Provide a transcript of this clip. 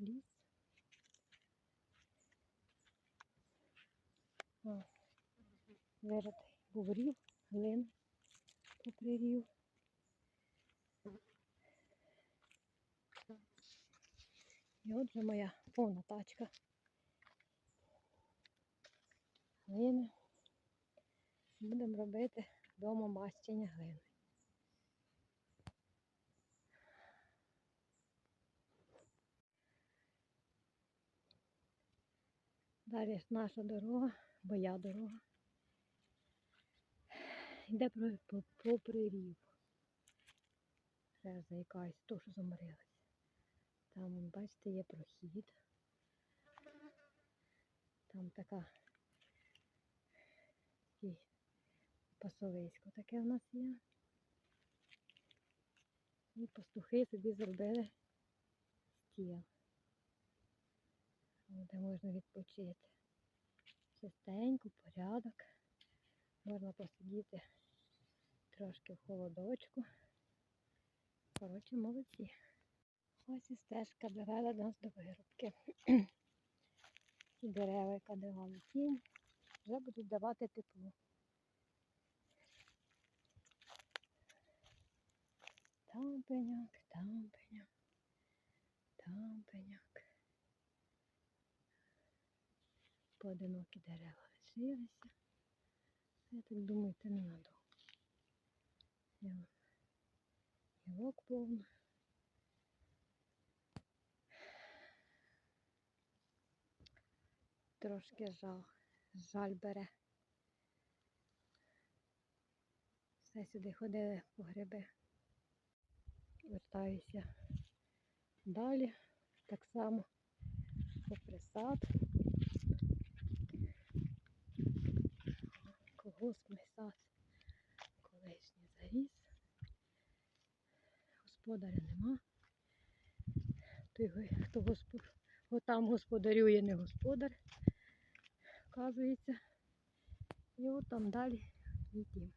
ліс. О, виритий був рів, глин попри рів. І от вже моя повна тачка. Глини. Будемо робити вдома мастіння глини. Далі наша дорога, моя дорога. Йде попри рів. Ще заїкаюсь, то що заморилась. Там, бачите, є прохід. Там така пасовисько таке в нас є. І пастухи собі зробили стіл. О, Де можна відпочити. Чистенько, порядок. Можна посидіти трошки в холодочку. Коротше, молодці. Ось і стежка довела нас до вирубки. Ці дерева, яка давала тінь, вже будуть давати тепло. Там пеняк, там пеняк, там пеняк. Поодинокі дерева лишилися. Я так думаю, це ненадовго. Гілок повно. Трошки жал, жаль бере. Все сюди ходили по гриби. Вертаюся далі. Так само попри сад. Колгоспний сад колишній заріс. Господаря нема. Той, хто господ... там господарює, не господар, вказується. І от там далі дім.